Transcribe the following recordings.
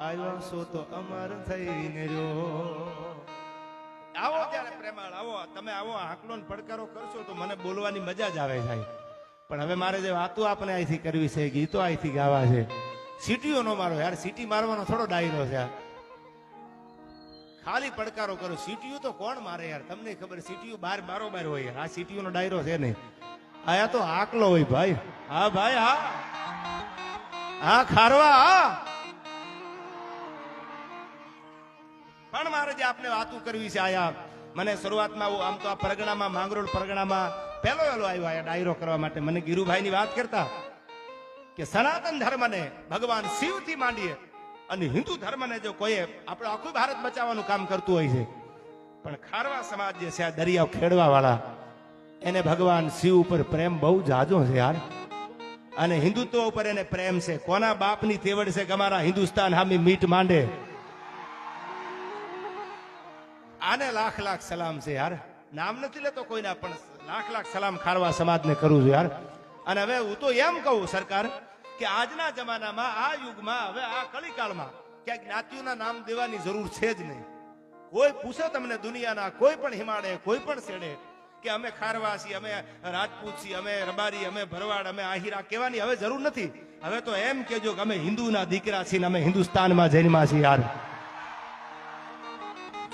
આવ્યા છો તો અમર થઈને જો. આવો ત્યારે પ્રેમાળ, આવો. તમે આવો આંકડો પડકારો કરશો તો મને બોલવાની મજા જ આવે થાય પણ હવે મારે જે વાતો આપણે અહીંથી કરવી છે ગીતો અહીંથી ગાવા છે. સીટીઓ નો મારો યાર, સીટી મારવાનો થોડો ડાયરો છે. ખાલી પડકારો કરો. સીટીયુ તો કોણ મારે યાર? તમને ખબર સીટીયુ બાર બારો બાર હોય. આ સીટીયુ નો ડાયરો છે નહીં આયા તો આકલો હોય ભાઈ. હા ભાઈ, હા. હા, ખારવા, હા. પણ મારે જે આપને વાતું કરવી છે આયા. મને શરૂઆતમાં આવું આમ તો આ પરગણામાં, માંગરોળ પરગણામાં પહેલો પહેલો આવ્યો, આયા ડાયરો કરવા માટે. મને ગીરુભાઈની વાત કરતા કે સનાતન ધર્મને ભગવાન શિવથી માંડીએ અને હિન્દુ ધર્મને જો કોઈએ આપણે આખું ભારત બચાવવાનું કામ કરતું હોય છે. પણ ખારવા સમાજ જે છે, આ દરિયા ખેડવા વાળા એને ભગવાન શિવ ઉપર પ્રેમ બહુ જાજો છે યાર. અને હિન્દુત્વ ઉપર એને પ્રેમ છે. કોના બાપની તેવડ છે કે અમારા હિન્દુસ્તાન હામી મીટ માંડે? આને લાખ લાખ સલામ છે યાર. નામ નથી લેતો કોઈના પણ. લાખ લાખ સલામ ખારવા સમાજને કરું છું યાર. અને હવે હું તો એમ કહું સરકાર કે આજના જમાનામાં આ યુગમાં, હવે આ કલિકાળમાં ક્યાંક જ્ઞાતિઓના નામ દેવાની જરૂર છે જ નહીં. કોઈ પૂછે તમને દુનિયાના, કોઈ પણ હિમાડે કોઈ પણ શેડે કે અમે ખારવા છીએ, અમે રાજપૂત છીએ, અમે રબારી, અમે ભરવાડ, અમે આહિરા કહેવાની હવે જરૂર નથી. હવે તો એમ કેજો કે અમે હિન્દુના દીકરા છીએ અમે હિન્દુસ્તાનમાં જન્મા છીએ યાર.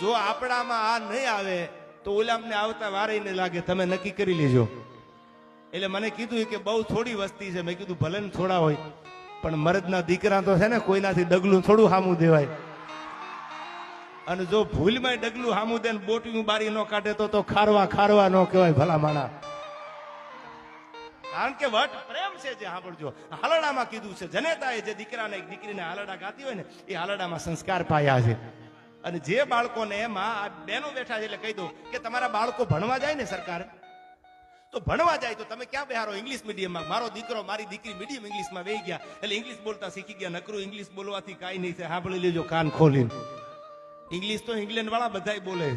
જો આપણામાં આ નહીં આવે, તો ઓલામને આવતા વારે નહીં લાગે, તમે નક્કી કરી લેજો. એટલે મને કીધું કે બહુ થોડી વસ્તી છે. મેં કીધું, ભલે ને થોડા હોય, પણ મરદના દીકરા તો છે ને, કોઈનાથી ડગલું થોડું હામું દેવાય. અને જો ભૂલમાં ડગલું હામું દે ને બોટિયું બારી ન કાઢે તો તો ખારવા ખારવા ન કહેવાય ભલા માણા. કારણ કે વટ પ્રેમ છે જે સાંભળજો. હાલડામાં કીધું છે, જનેતાએ જે દીકરાને દીકરીને હાલડા ગાતી હોય ને, એ હાલડામાં સંસ્કાર પાયા છે. અને જે બાળકોને એમાં આ બેનો બેઠા છે એટલે કહી દઉં કે તમારા બાળકો ભણવા જાય ને સરકાર, તો ભણવા જાય તો તમે ક્યાં બેહારો? ઇંગ્લિશ મીડિયમમાં મારો દીકરો, મારી દીકરી મીડિયમ ઇંગ્લિશમાં વહી ગયા એટલે ઇંગ્લિશ બોલતા શીખી ગયા. નકરું ઇંગ્લિશ બોલવાથી કાંઈ નહીં થાય. સાંભળી લેજો, કાન ખોલીને. ઇંગ્લિશ તો ઇંગ્લેન્ડ વાળા બધાય બોલે.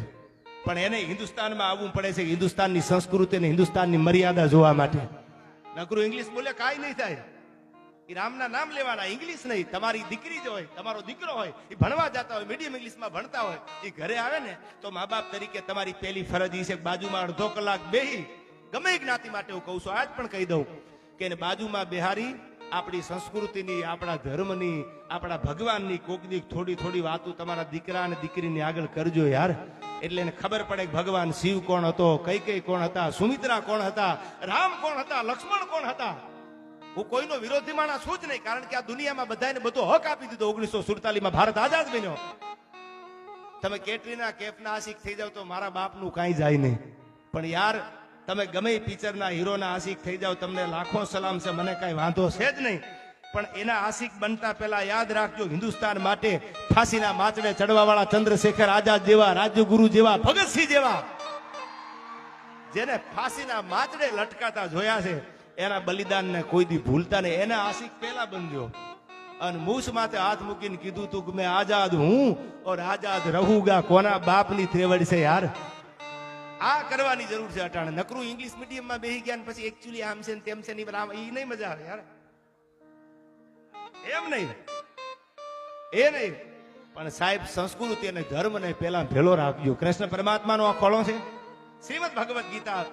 પણ એને હિન્દુસ્તાનમાં આવવું પડે છે હિન્દુસ્તાનની સંસ્કૃતિ અને હિન્દુસ્તાનની મર્યાદા જોવા માટે. નકરું ઇંગ્લિશ બોલે કાંઈ નહીં થાય. એ રામના નામ લેવાના, ઇંગ્લિશ નહીં. તમારી દીકરી જ હોય, તમારો દીકરો હોય, એ ભણવા જતા હોય, મીડિયમ ઇંગ્લિશમાં ભણતા હોય, એ ઘરે આવે ને, તો મા બાપ તરીકે તમારી પહેલી ફરજ છે બાજુમાં અડધો કલાક બેહી, ગમે જ્ઞાતિ માટે હું કહું છું, આજ પણ કહી દઉં કે એને બાજુમાં બિહારી, આપણી સંસ્કૃતિની, આપણા ધર્મની, આપણા ભગવાનની કોકની થોડી થોડી વાતો તમારા દીકરા અને દીકરીની આગળ કરજો યાર. એટલે એને ખબર પડે કે ભગવાન શિવ કોણ હતો કઈ કઈ કોણ હતા, સુમિત્રા કોણ હતા, રામ કોણ હતા, લક્ષ્મણ કોણ હતા? હું કોઈનો વિરોધી માણસ છું જ નહીં, કારણ કે આ દુનિયામાં બધાને બધો હક આપી દીધો ઓગણીસો સુડતાલીસમાં ભારત આઝાદ બન્યો. તમે કેટરીના કેફના આશિક થઈ જાવ તો મારા બાપનું કાંઈ જાય નહીં. પણ યાર, તમે ગમે પિક્ચરના હીરોના આશિક થઈ જાવ, તમને લાખો સલામ છે, મને કાંઈ વાંધો છે જ નહીં. પણ એના આશિક બનતા પહેલા યાદ રાખજો, હિન્દુસ્તાન માટે ફાંસીના માચડે ચડવાવાળા ચંદ્રશેખર આઝાદ જેવા, રાજ્યગુરુ જેવા, ભગતસિંહ જેવા, જેને ફાંસીના માચડે લટકાતા જોયા છે. એના બલિદાનને કોઈ દી ભૂલતા નહીં. એના આશિક પહેલા બનજો. અને મૂસ માથે હાથ મૂકીને કીધું તું કે મેં આઝાદ હું ઓર આઝાદ રહુગા. કોના બાપની ત્રેવડ છે યાર? આ કરવાની જરૂર છે અટાણે. નકરું ઇંગ્લિશ મીડિયમમાં બેસી ગયા પછી એકચ્યુઅલી આમ છે તેમ છે ને ઈ આમ- એ નહીં મજા આવે યાર. એમ નહીં. એ નહીં. પણ સાહેબ, સંસ્કૃતિ અને ધર્મને પહેલા ભેલો રાખજો. કૃષ્ણ પરમાત્માનો આ ખોળો છે. શ્રીમદ ભગવદ્ ગીતા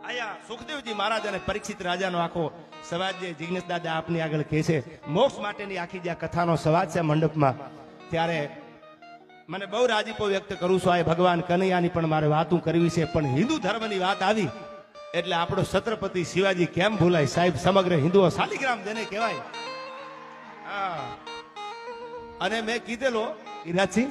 આયા સુખદેવજી મહારાજ અને પરીક્ષિત રાજાનો આખો સવાજ જે જિગ્નેશ દાદા આપની આગળ કહે છે, મોક્ષ માટેની આખી જે કથાનો સવાજ છે મંડપમાં, ત્યારે મને બહુ રાજીપો વ્યક્ત કરું છું. આ ભગવાન કનૈયાની પણ મારે વાતું કરવી છે. પણ હિન્દુ ધર્મની વાત આવી, એટલે આપણો છત્રપતિ શિવાજી કેમ ભૂલાય? સાહેબ, સમગ્ર હિન્દુઓ શાલિગ્રામ જેને કહેવાય. અને મેં કીધેલો ઈરાજસિંહ